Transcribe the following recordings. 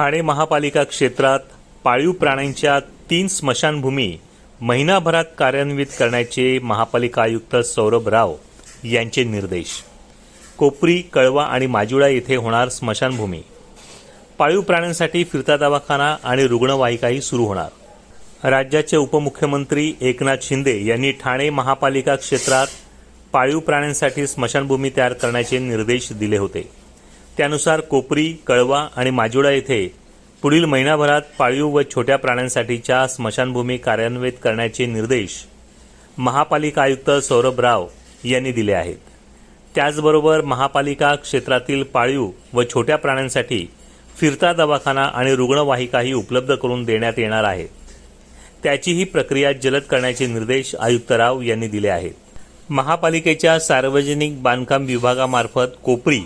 ठाणे महापालिका क्षेत्रात पाळीव प्राण्यांच्या तीन स्मशानभूमी महिनाभरात कार्यान्वित करण्याचे महापालिका आयुक्त सौरभ राव यांचे निर्देश. कोपरी कळवा आणि माजुळा येथे होणार स्मशानभूमी. पाळीव प्राण्यांसाठी फिरता दवाखाना आणि रुग्णवाहिकाही सुरू होणार. राज्याचे उपमुख्यमंत्री एकनाथ शिंदे यांनी ठाणे महापालिका क्षेत्रात पाळीव प्राण्यांसाठी स्मशानभूमी तयार करण्याचे निर्देश दिले होते. त्यानुसार कोपरी कळवा आणि माजुळा येथे पुढील महिनाभरात पाळीव व छोट्या प्राण्यांसाठीच्या स्मशानभूमी कार्यान्वित करण्याचे निर्देश महापालिका आयुक्त सौरभ राव यांनी दिले आहेत. त्याचबरोबर महापालिका क्षेत्रातील पाळीव व छोट्या प्राण्यांसाठी फिरता दवाखाना आणि रुग्णवाहिकाही उपलब्ध करून देण्यात येणार आहेत. त्याचीही प्रक्रिया जलद करण्याचे निर्देश आयुक्त राव यांनी दिले आहेत. महापालिकेच्या सार्वजनिक बांधकाम विभागामार्फत कोपरी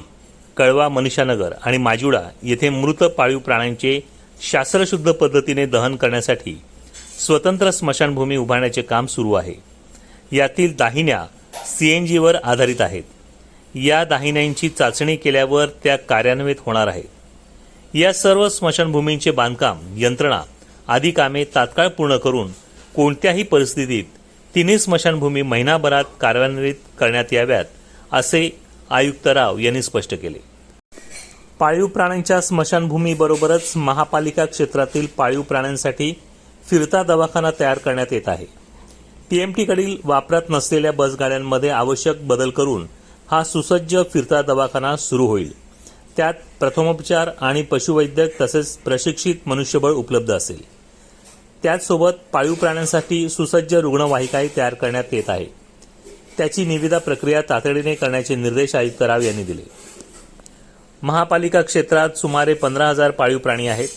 कळवा मनीषानगर आणि माजुडा येथे मृत पाळीव प्राण्यांचे शास्त्रशुद्ध पद्धतीने दहन करण्यासाठी स्वतंत्र स्मशानभूमी उभारण्याचे काम सुरू आहे. यातील दाहिन्या सी एन जीवर आधारित आहेत. या दाहिन्यांची चाचणी केल्यावर त्या कार्यान्वित होणार आहेत. या सर्व स्मशानभूमींचे बांधकाम यंत्रणा आदी कामे तात्काळ पूर्ण करून कोणत्याही परिस्थितीत तिन्ही स्मशानभूमी महिनाभरात कार्यान्वित करण्यात याव्यात असे आयुक्त राव यांनी स्पष्ट केले. पाळीव प्राण्यांच्या स्मशानभूमीबरोबरच महापालिका क्षेत्रातील पाळीव प्राण्यांसाठी फिरता दवाखाना तयार करण्यात येत आहे. टीएमटीकडील वापरात नसलेल्या बसगाड्यांमध्ये आवश्यक बदल करून हा सुसज्ज फिरता दवाखाना सुरू होईल. त्यात प्रथमोपचार आणि पशुवैद्यक तसेच प्रशिक्षित मनुष्यबळ उपलब्ध असेल. त्याचसोबत पाळीव प्राण्यांसाठी सुसज्ज रुग्णवाहिकाही तयार करण्यात येत आहे. त्याची निविदा प्रक्रिया तातडीने करण्याचे निर्देश आयुक्त राव यांनी दिले. महापालिका क्षेत्रात सुमारे पंधरा हजार पाळीव प्राणी आहेत.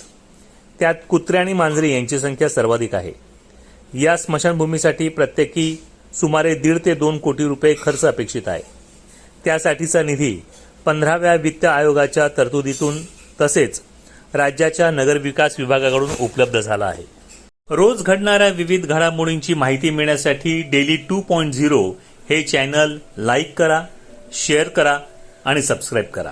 त्यात कुत्रे आणि मांजरी यांची संख्या सर्वाधिक आहे. या स्मशानभूमीसाठी प्रत्येकी सुमारे दीड ते दोन कोटी रुपये खर्च अपेक्षित आहे. त्यासाठीचा निधी पंधराव्या वित्त आयोगाच्या तरतुदीतून तसेच राज्याच्या नगरविकास विभागाकडून उपलब्ध झाला आहे. रोज घडणाऱ्या विविध घडामोडींची माहिती मिळण्यासाठी डेली टू पॉईंट झिरो हे चॅनल लाईक करा शेअर करा आणि सबस्क्राईब करा.